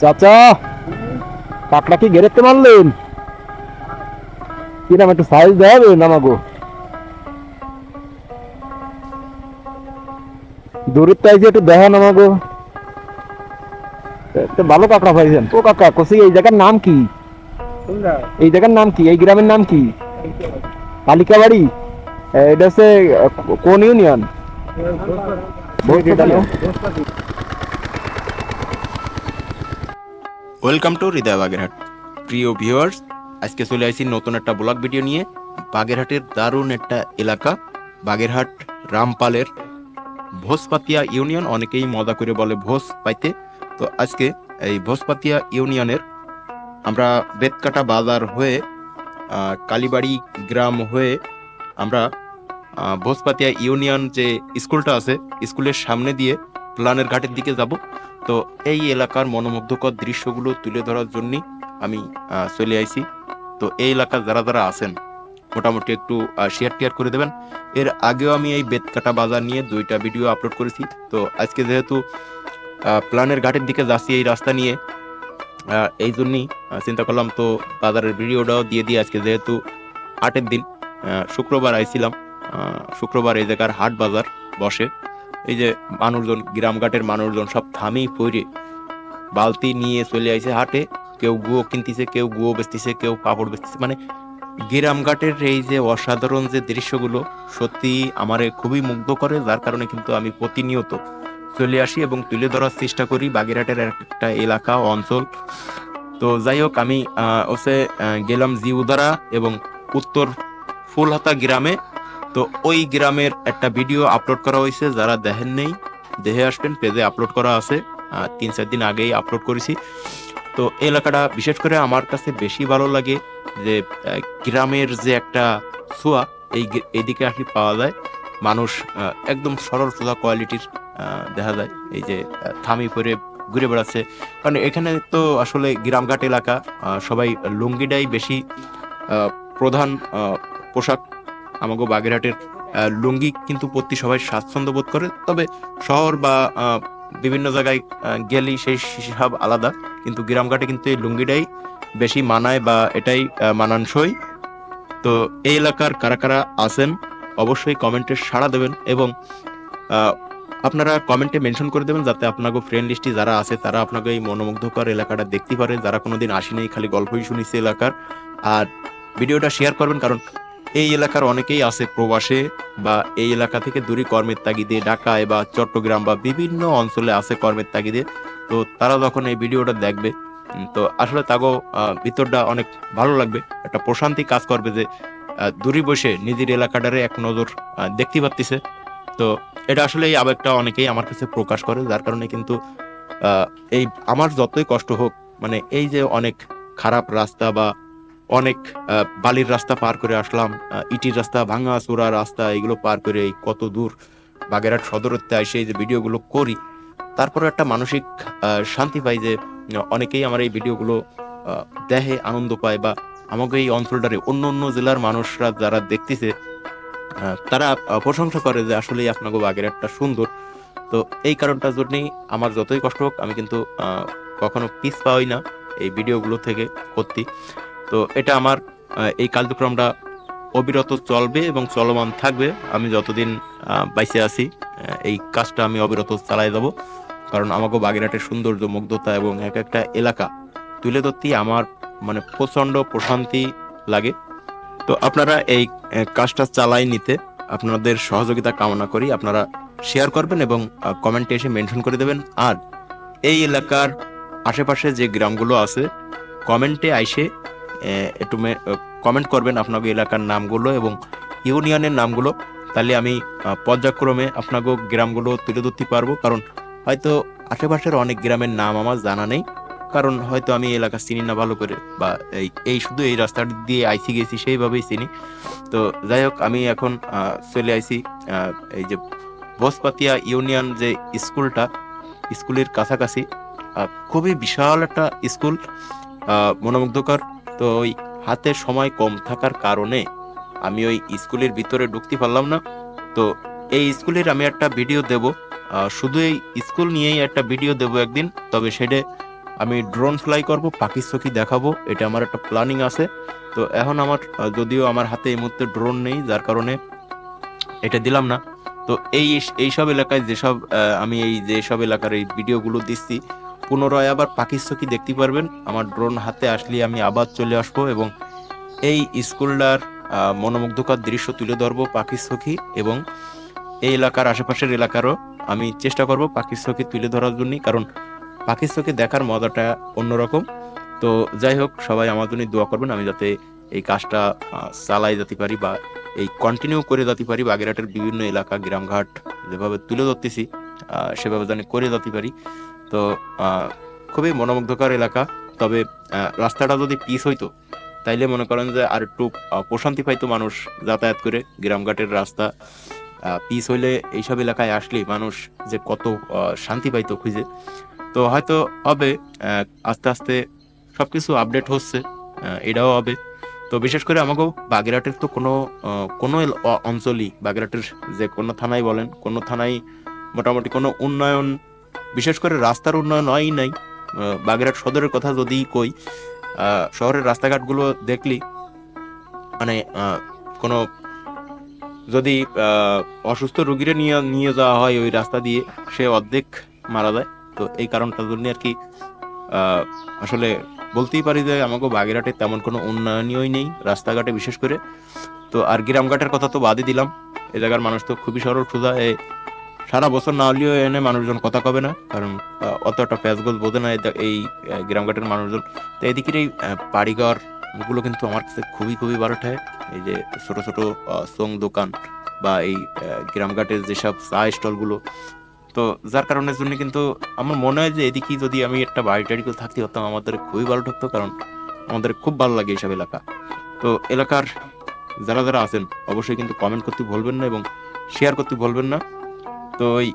চাচা কাকড়া কি গেরেতে মারলেন? কি নাম একটু সাইজ দেবে নামাগো দূরের তাই একটু দেখা নামাগো একটা ভালো কাকড়া পাইছেন। ও কাকা কষি এই জায়গার নাম কি? এই জায়গার নাম কি? এই গ্রামের নাম কি? কালিকাবাড়ি? এটা হচ্ছে কোন union? Welcome to Hridoy Bagerhat প্রিয় ভিউয়ার্স আজকে চলে আসি নতুন একটা ব্লগ ভিডিও নিয়ে। বাগেরহাটের দারুণ একটা এলাকা, বাগেরহাট রামপালের ভোজপাতিয়া ইউনিয়ন। অনেকেই মজা করে বলে ভোজ পাইতে। তো আজকে এই ভোজপাতিয়া ইউনিয়নের আমরা বেতকাটা বাজার হয়ে কালীবাড়ি গ্রাম হয়ে আমরা ভোজপাতিয়া ইউনিয়ন যে স্কুলটা আছে, স্কুলের সামনে দিয়ে প্লানের ঘাটের দিকে যাব। তো এই এলাকার মনোমুগ্ধকর দৃশ্যগুলো তুলে ধরার জন্য আমি চলে আইছি। তো এই এলাকার যারা যারা আছেন, মোটামুটি একটু শেয়ার টিয়ার করে দেবেন। এর আগেও আমি এই বেতকাটা বাজার নিয়ে দুইটা ভিডিও আপলোড করেছি। তো আজকে যেহেতু প্লানের ঘাটের দিকে যাচ্ছি এই রাস্তা নিয়ে এই জন্যই চিন্তা করলাম তো বাজারের ভিডিওটাও দিয়ে দিই আজকে যেহেতু হাটের দিন। শুক্রবার আইছিলাম। শুক্রবার এই জায়গার হাট বাজার বসে। এই যে মানুষজন, গ্রামঘাটের মানুষজন সব থামি পরে বালতি নিয়ে চলে আইছে হাটে, কেউ গুয়ো কিনতেছে, কেউ গুয়ো বেচতেছে, কেউ পাপড় বেচতেছে। মানে গ্রামঘাটের এই যে অসাধারণ যে দৃশ্যগুলো সত্যি আমারে খুবই মুগ্ধ করে, যার কারণে কিন্তু আমি প্রতিনিয়ত চলে আসি এবং তুলে ধরার চেষ্টা করি বাগেরহাটের একটা এলাকা, অঞ্চল। তো যাই হোক, আমি হচ্ছে গেলাম জিউদারা এবং উত্তর ফুলহাতা গ্রামে। তো ওই গ্রামের একটা ভিডিও আপলোড করা হয়েছে, যারা দেখেন নেই, দেখে আসবেন, পেজে আপলোড করা আছে। তিন চার দিন আগেই আপলোড করেছি। তো এলাকাটা বিশেষ করে আমার কাছে বেশি ভালো লাগে যে গ্রামের যে একটা ছোঁয়া, এই এইদিকে আসি পাওয়া যায়। মানুষ একদম সরল সোজা কোয়ালিটির দেখা যায়। এই যে থামি পরে ঘুরে বেড়াচ্ছে। কারণ এখানে তো আসলে গ্রামঘাট এলাকা সবাই লুঙ্গিটাই বেশি প্রধান পোশাক আমাগো বাগেরহাটের লুঙ্গি কিন্তু পরতে সবাই স্বাচ্ছন্দ্য বোধ করে। তবে শহর বা বিভিন্ন জায়গায় গেলেই সেই হিসাব আলাদা। কিন্তু গ্রামঘাটে কিন্তু এই লুঙ্গিটাই বেশি মানায় বা এটাই মানানসই। তো এই এলাকার কারা কারা আছেন অবশ্যই কমেন্টে সাড়া দেবেন এবং আপনারা কমেন্টে মেনশন করে দেবেন যাতে আপনাকে ফ্রেন্ড লিস্টে যারা আছে তারা আপনাকে এই মনোমুগ্ধকর এলাকাটা দেখতে পারে। যারা কোনোদিন আসেনি, খালি গল্পই শুনিছে এলাকার। আর ভিডিওটা শেয়ার করবেন কারণ এই এলাকার অনেকেই আছে প্রবাসে বা এই এলাকা থেকে দূরে কর্মের তাগিদে, ঢাকায় বা চট্টগ্রাম বা বিভিন্ন অঞ্চলে আছে কর্মের তাগিদে। তো তারা যখন এই ভিডিওটা দেখবে তো আসলে তাগো ভিতরটা অনেক ভালো লাগবে। একটা প্রশান্তি কাজ করবে যে দূরে বসে নিজের এলাকাটারে এক নজর দেখতে পাচ্ছিছে তো এটা আসলে এই আবেগটা অনেকেই আমার কাছে প্রকাশ করে, যার কারণে কিন্তু এই আমার যতই কষ্ট হোক মানে এই যে অনেক খারাপ রাস্তা বা অনেক বালির রাস্তা পার করে আসলাম। ইটির রাস্তা, ভাঙা চূড়া রাস্তা, এগুলো পার করে এই কত দূর বাগেরহাট সদরতে এসে এই যে ভিডিওগুলো করি, তারপরে একটা মানসিক শান্তি পাই যে অনেকেই আমার এই ভিডিওগুলো দেহে আনন্দ পায় বা আমাকে এই অঞ্চলটারে অন্য অন্য জেলার মানুষরা যারা দেখতেছে তারা প্রশংসা করে যে আসলে আপনাকে বাগেরহাটটা সুন্দর। তো এই কারণটার জন্যই আমার যতই কষ্ট হোক, আমি কিন্তু কখনো পিস পাওয়াই না এই ভিডিওগুলো থেকে করতে। তো এটা আমার এই কার্যক্রমটা অবিরত চলবে এবং চলমান থাকবে। আমি যতদিন বাইসে আছি এই কাজটা আমি অবিরত চালাই যাব কারণ আমাকে বাগেরহাটের সৌন্দর্য, মুগ্ধতা এবং এক একটা এলাকা তুলে ধরতেই আমার মানে প্রচণ্ড প্রশান্তি লাগে। তো আপনারা এই কাজটা চালাই নিতে আপনাদের সহযোগিতা কামনা করি। আপনারা শেয়ার করবেন এবং কমেন্টে এসে মেনশন করে দেবেন। আর এই এলাকার আশেপাশে যে গ্রামগুলো আছে কমেন্টে আইসে একটু কমেন্ট করবেন আপনাকে এলাকার নামগুলো এবং ইউনিয়নের নামগুলো। তাহলে আমি পর্যায়ক্রমে আপনাকে গ্রামগুলো তুলে ধরতে পারব। কারণ হয়তো আশেপাশের অনেক গ্রামের নাম আমার জানা নেই। কারণ হয়তো আমি এলাকা চিনি না ভালো করে বা এই এই শুধু এই রাস্তাটি দিয়ে আইসি গেছি সেইভাবেই চিনি। তো যাই হোক আমি এখন চলে আহ, এই যে বসপাতিয়া ইউনিয়ন যে স্কুলটা স্কুলের কাছাকাছি খুবই বিশাল একটা স্কুল মনোমুগ্ধকর। তো ওই হাতে সময় কম থাকার কারণে আমি ওই স্কুলের ভিতরে ঢুকতে পারলাম না। তো এই স্কুলের আমি একটা ভিডিও দেব। শুধু এই স্কুল নিয়েই একটা ভিডিও দেব একদিন। তবে সেটা আমি ড্রোন ফ্লাই করব, পাখি চোখি দেখাবো। এটা আমার একটা প্ল্যানিং আছে। তো এখন আমার যদিও আমার হাতে এই মুহূর্তে ড্রোন নেই, যার কারণে এটা দিলাম না। তো এই এইসব এলাকায় যেসব আমি এই যেসব এলাকার এই ভিডিওগুলো দিচ্ছি পুনরায় আবার চোখি দেখতে পারবেন। আমার ড্রোন হাতে আসলে আমি আবার চলে আসব এবং এই স্কুলটার মনোমুগ্ধকর দৃশ্য তুলে ধরবো চোখি এবং এই এলাকার আশেপাশের এলাকারও আমি চেষ্টা করব চোখে তুলে ধরার জন্য কারণ চোখে দেখার মজাটা অন্যরকম। তো যাই হোক, সবাই আমার জন্য দোয়া করবেন, আমি যাতে এই কাজটা চালাই যেতে পারি বা এই কন্টিনিউ করে যেতে পারি। বাগেরহাটের বিভিন্ন এলাকা, গ্রামঘাট যেভাবে তুলে ধরতেছি সেভাবে জানি করে যেতে পারি। তো খুবই মনোমুগ্ধকর এলাকা। তবে রাস্তাটা যদি পিস হইতো, তাইলে মনে করেন যে আর একটু প্রশান্তি পাইতো মানুষ যাতায়াত করে। গ্রামঘাটের রাস্তা পিস হইলে এইসব এলাকায় আসলে মানুষ যে কত শান্তি পাইতো খুঁজে। তো হয়তো হবে আস্তে আস্তে সব কিছু আপডেট হচ্ছে এটাও হবে। তো বিশেষ করে আমাকেও বাগেরহাটের তো কোনো কোনো অঞ্চলই, বাগেরহাটের যে কোনো থানায় বলেন, কোনো থানায় মোটামুটি কোনো উন্নয়ন বিশেষ করে রাস্তার উন্নয়ন হয়ই নাই বাগেরহাট সদরের কথা যদি কই শহরের রাস্তাঘাটগুলো দেখলি মানে কোনো যদি অসুস্থ রোগীরা নিয়ে নিয়ে যাওয়া হয় ওই রাস্তা দিয়ে, সে অর্ধেক মারা যায়। তো এই কারণটার জন্য আর কি আসলে বলতেই পারি যে আমাকে বাগেরহাটে তেমন কোনো উন্নয়নই নেই রাস্তাঘাটে বিশেষ করে। তো আর গ্রামঘাটের কথা তো বাদই দিলাম। এ জায়গার মানুষ তো খুবই সরল সোজা সারা বছর না হলেও এনে মানুষজন কথা কবে না? কারণ অতটা প্যাচগোজ বোঝে না এই- গ্রামঘাটের মানুষজন। তো এদিকের এই বাড়িঘরগুলো কিন্তু আমার কাছে খুবই খুবই ভালো ঠায়। এই যে ছোট ছোট সোং দোকান বা এই গ্রামঘাটের যেসব চা স্টলগুলো, তো যার কারণের জন্য কিন্তু আমার মনে হয় যে এদিকে যদি আমি একটা বাড়ি টাড়ি করে থাকতে হতাম আমাদের খুবই ভালো ঠকতো, কারণ আমাদের খুব ভালো লাগে এইসব এলাকা। তো এলাকার যারা যারা আছেন, অবশ্যই কিন্তু কমেন্ট করতে ভুলবেন না এবং শেয়ার করতে ভুলবেন না। তো এই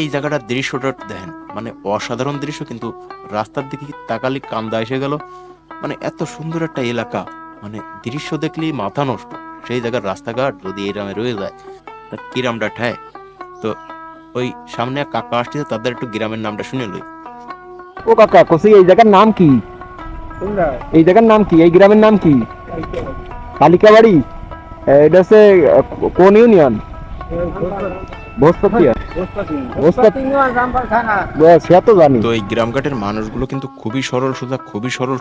এই জায়গাটার দৃশ্যটা দেখেন। মানে অসাধারণ দৃশ্য কিন্তু রাস্তার দিকে তাকালি কান্দা এসে গেল? মানে এত সুন্দর একটা এলাকা। মানে দৃশ্য দেখলেই মাথা নষ্ট। সেই জায়গার রাস্তাঘাট যদি এরামে রয়ে যায় তা কিরামটা ঠায়? তো ওই সামনে এক কাকা আসছে তাদের একটু গ্রামের নামটা শুনে লই। ও কাকা কসি এই জায়গার নাম কি? এই জায়গার নাম কি? এই গ্রামের নাম কি? কালিকাবাড়ি এটা হচ্ছে কোন ইউনিয়ন? তো এই গ্রামঘাটের মানুষগুলো কিন্তু খুবই সরল খুবই সরল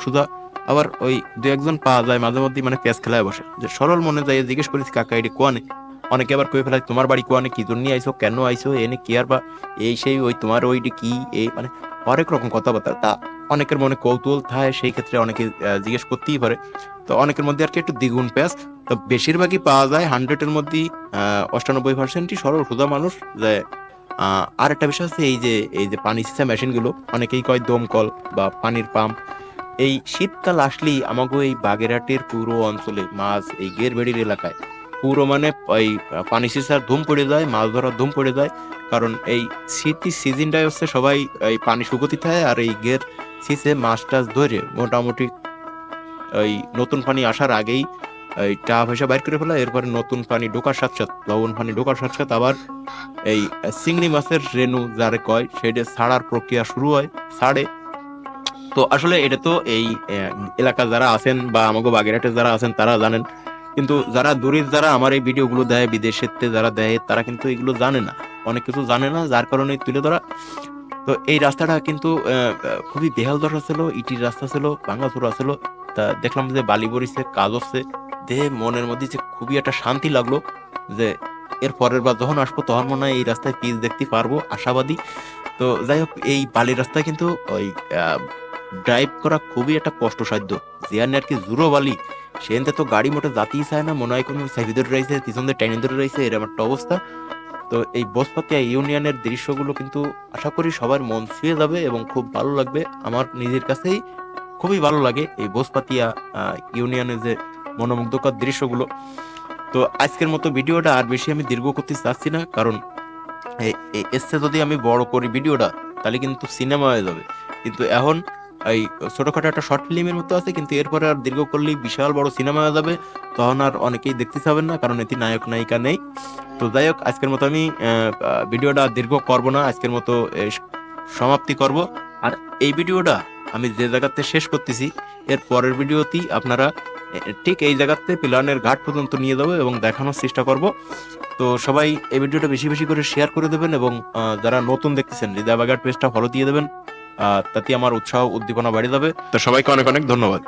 আবার ওই দু একজন পাওয়া যায়, মাঝে মধ্যে মানে প্যাঁচ খেলায় বসে। যে সরল মনে যায় জিজ্ঞেস করেছি, কাকা, এটি কোয়ানে? অনেকে আবার কয়ে ফেলায়, তোমার বাড়ি কোয়ানে? কি জন্য আইসো কেন আইসো এনে কি আর বা এই সেই ওই তোমার ওইটি কি এই মানে অনেক রকম কথাবার্তা। তা অনেকের মনে কৌতূহল থাকে, সেই ক্ষেত্রে অনেকে জিজ্ঞেস করতেই পারে। তো অনেকের মধ্যে আর কি একটু দ্বিগুণ প্যাস তো বেশিরভাগই পাওয়া যায় হান্ড্রেডের মধ্যে অষ্টানব্বই পার্সেন্টই সরল সোজা মানুষ। যে আর একটা বিষয় আছে এই যে এই যে পানি সিসা মেশিনগুলো, অনেকেই কয় দমকল বা পানির পাম্প। এই শীতকাল আসলেই আমাকে এই বাগেরহাটের পুরো অঞ্চলে, মাছ এই গেরবেড়ির এলাকায় পুরো মানে এই পানি সিসার ধুম পড়ে যায়, মাছ ধরার ধুম পড়ে যায়। কারণ এই শীতের সিজনটাই হচ্ছে সবাই এই পানি শুকতি থাকে আর এই গের সিসে মাছ টাছ ধরে মোটামুটি ওই নতুন পানি আসার আগেই এই টা পয়সা বাইর করে ফেলা, এরপরে নতুন পানি ঢোকার সাথে সাথে, লবণ পানি ঢোকার সাথে সাথে আবার এই চিংড়ি মাছের রেনু যারে কয়, সেটা ছাড়ার প্রক্রিয়া শুরু হয়, ছাড়ে। তো আসলে এটা তো এই এলাকা যারা আছেন বা আমাকে বাগেরহাটে যারা আছেন, তারা জানেন কিন্তু যারা দূরের যারা আমার এই ভিডিওগুলো দেয় বিদেশের যারা দেয়, তারা কিন্তু এগুলো জানে না। অনেক কিছু জানে না, যার কারণে তুলে ধরা। তো এই রাস্তাটা কিন্তু খুবই বেহাল দশা ছিল, ইটির রাস্তা ছিল ভাঙাচোরা ছিল। তা দেখলাম যে বালি বরিছে, কাজ হচ্ছে। দেহে মনের মধ্যে যে খুবই একটা শান্তি লাগল যে এর পরের বার যখন আসব, তখন মনে হয় এই রাস্তায় পিচ দেখতে পারব, আশাবাদী। তো যাই হোক, এই বালির রাস্তায় কিন্তু ওই ড্রাইভ করা খুবই একটা কষ্টসাধ্য। যেখানে আর কি জুরো বালি সেখানে তো গাড়ি মোটর জাতিই চায় না, মনে হয় কোনো সাইড ধরে রয়েছে পিছন দিয়ে টাইনে ধরে রয়েছে এরকম একটা অবস্থা। তো এই বসপাতিয়া ইউনিয়নের দৃশ্যগুলো কিন্তু আশা করি সবার মন ছুঁয়ে যাবে এবং খুব ভালো লাগবে। আমার নিজের কাছেই খুবই ভালো লাগে এই বসপাতিয়া ইউনিয়নের যে মনোমুগ্ধকর দৃশ্যগুলো। তো আজকের মতো ভিডিওটা আর বেশি আমি দীর্ঘ করতে চাচ্ছি না, কারণ এ- এ- এসছে যদি আমি বড় করি ভিডিওটা, তাহলে কিন্তু সিনেমা হয়ে যাবে। কিন্তু এখন এই ছোটখাটো একটা শর্ট ফিল্মের মতো আছে, কিন্তু এরপরে আর দীর্ঘ করলেই বিশাল বড় সিনেমা হয়ে যাবে। তখন আর অনেকেই দেখতে পাবেন না, কারণ এটি নায়ক নায়িকা নেই। তো যাই হোক, আজকের মতো আমি ভিডিওটা দীর্ঘ করব না, আজকের মতো সমাপ্তি করব। আর এই ভিডিওটা আমি যে জায়গাতে শেষ করতেছি, এর পরের ভিডিওতেই আপনারা ঠিক এই জায়গাতে পিলানের ঘাট পর্যন্ত নিয়ে যাব এবং দেখানোর চেষ্টা করব। তো সবাই এই ভিডিওটা বেশি বেশি করে শেয়ার করে দেবেন এবং যারা নতুন দেখতেছেন হৃদয়াবাগার পেজটা ফলো দিয়ে দেবেন তাতে আমার উৎসাহ উদ্দীপনা বাড়িয়ে যাবে তো সবাইকে অনেক অনেক ধন্যবাদ।